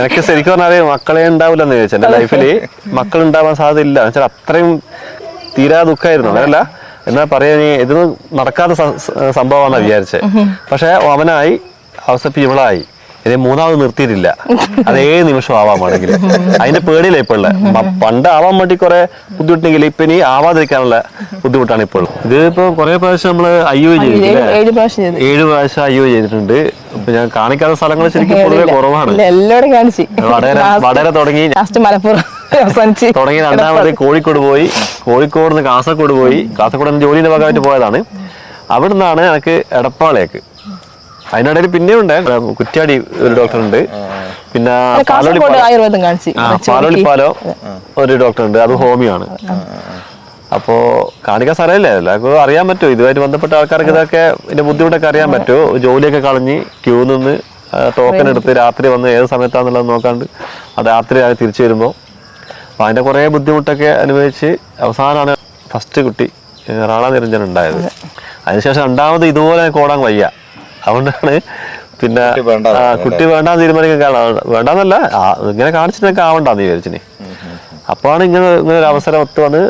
എനിക്ക് ശരിക്കും പറഞ്ഞാൽ മക്കളെ ഉണ്ടാവില്ലെന്ന് ചോദിച്ചു. എന്റെ ലൈഫിൽ മക്കൾ ഉണ്ടാവാൻ സാധ്യത ഇല്ല വെച്ചാൽ അത്രയും തീരാ ദുഃഖമായിരുന്നു അങ്ങനല്ല. എന്നാ പറയാ ഇതൊന്നും നടക്കാത്ത സ- സ- സംഭവമാണെന്നാ വിചാരിച്ചത് പക്ഷെ അവനായി അവസരം ഇവളായി. ഇനി മൂന്നാമത് നിർത്തിയിട്ടില്ല. അത് ഏഴ് നിമിഷം വേണമെങ്കിൽ അതിന്റെ പേടിയില്ല ഇപ്പോൾ പണ്ട് ആവാൻ വേണ്ടി കുറെ ബുദ്ധിമുട്ടെങ്കിൽ ഇപ്പൊ ഇനി ആവാതിരിക്കാനുള്ള ബുദ്ധിമുട്ടാണ് ഇപ്പോൾ ഇത് ഇപ്പൊ കുറെ പ്രാവശ്യം നമ്മൾ അയ്യോ ചെയ്തിട്ടുണ്ട് ഏഴ് പ്രാവശ്യം അയ്യോ ചെയ്തിട്ടുണ്ട്. ഇപ്പൊ ഞാൻ കാണിക്കാത്ത സ്ഥലങ്ങൾ ശരിക്കും പൊതുവെ കുറവാണ്. എല്ലാവരും കാണിച്ചു. വടകര വടകര തുടങ്ങി മലപ്പുറം തുടങ്ങി രണ്ടാമത് കോഴിക്കോട് പോയി. കോഴിക്കോട് നിന്ന് കാസർഗോഡ് പോയി. കാസർഗോഡ് നിന്ന് ജോലിയുടെ ഭാഗമായിട്ട് പോയതാണ്. അവിടെ നിന്നാണ് എനിക്ക് എടപ്പാളേക്ക് അതിനിടയിൽ പിന്നെ ഉണ്ട്. കുറ്റ്യാടി ഒരു ഡോക്ടർ ഉണ്ട് പിന്നെ ആയുർവേദം കാണിച്ചു പാലോളിപ്പാലോ ഒരു ഡോക്ടർ ഉണ്ട് അത് ഹോമിയോ ആണ് അപ്പോ കാണിക്കാൻ സ്ഥലമില്ല എല്ലാവർക്കും അറിയാൻ പറ്റുമോ ഇതുമായിട്ട് ബന്ധപ്പെട്ട ആൾക്കാർക്ക് ഇതൊക്കെ ഇതിന്റെ ബുദ്ധിമുട്ടൊക്കെ അറിയാൻ പറ്റുമോ ജോലിയൊക്കെ കളഞ്ഞ് ക്യൂ നിന്ന് ടോക്കൺ എടുത്ത് രാത്രി വന്ന് ഏത് സമയത്താന്നുള്ളത് നോക്കാണ്ട് അത് രാത്രി ആയി തിരിച്ചു വരുമ്പോൾ അപ്പൊ അതിന്റെ കുറെ ബുദ്ധിമുട്ടൊക്കെ അനുഭവിച്ച് അവസാനമാണ് ഫസ്റ്റ് കുട്ടി റാള നിരഞ്ജൻ ഉണ്ടായത്. അതിനുശേഷം രണ്ടാമത് ഇതുപോലെ കോടാൻ വയ്യ. അതുകൊണ്ടാണ് പിന്നെ കുട്ടി വേണ്ടാന്ന് തീരുമാനിക്കാൻ കാരണം വേണ്ടാന്നല്ല. ഇങ്ങനെ കാണിച്ചിട്ടൊക്കെ ആവണ്ടെന്ന് വിചാരിച്ചിന്. അപ്പോഴാണ് ഇങ്ങനെ ഇങ്ങനെ ഒരു അവസരം ഒത്തു വന്ന്